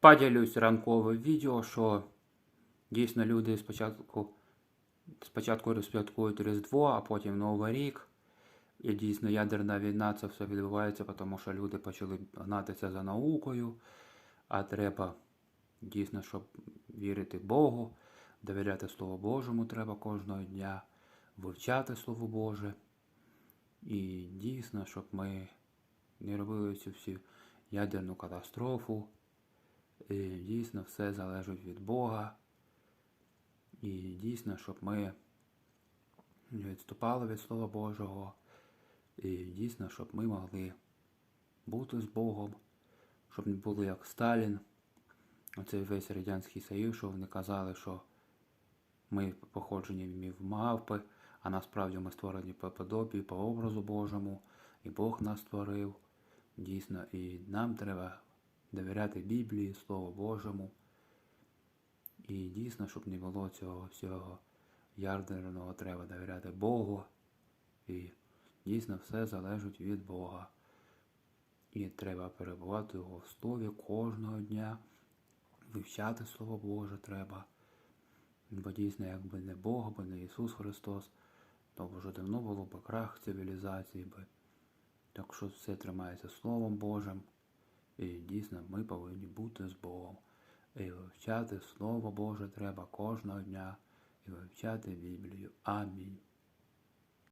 Поділюсь ранковим відео, що дійсно люди спочатку, спочатку розп'яткують Різдво, а потім Новий рік. І дійсно ядерна війна це все відбувається, тому що люди почали гнатися за наукою, а треба дійсно, щоб вірити Богу, довіряти Слову Божому треба кожного дня, вивчати Слово Боже. І дійсно, щоб ми не робили цю всю ядерну катастрофу. Дійсно все залежить від Бога. І дійсно, щоб ми не відступали від Слова Божого. І дійсно, щоб ми могли бути з Богом, щоб не були як Сталін. Оцей весь Радянський Союз, що вони казали, що ми походжені в мавпи, а насправді ми створені по подобі, по образу Божому, і Бог нас створив. Дійсно, і нам треба довіряти Біблії, Слову Божому. І дійсно, щоб не було цього всього ядерного, треба довіряти Богу. І дійсно все залежить від Бога. І треба перебувати його в слові кожного дня, вивчати Слово Боже треба. Бо дійсно, якби не Бог, бо не Ісус Христос, то вже давно було б крах цивілізації. Так що все тримається Словом Божим. І дійсно ми повинні бути з Богом. І вивчати Слово Боже треба кожного дня і вивчати Біблію. Амінь.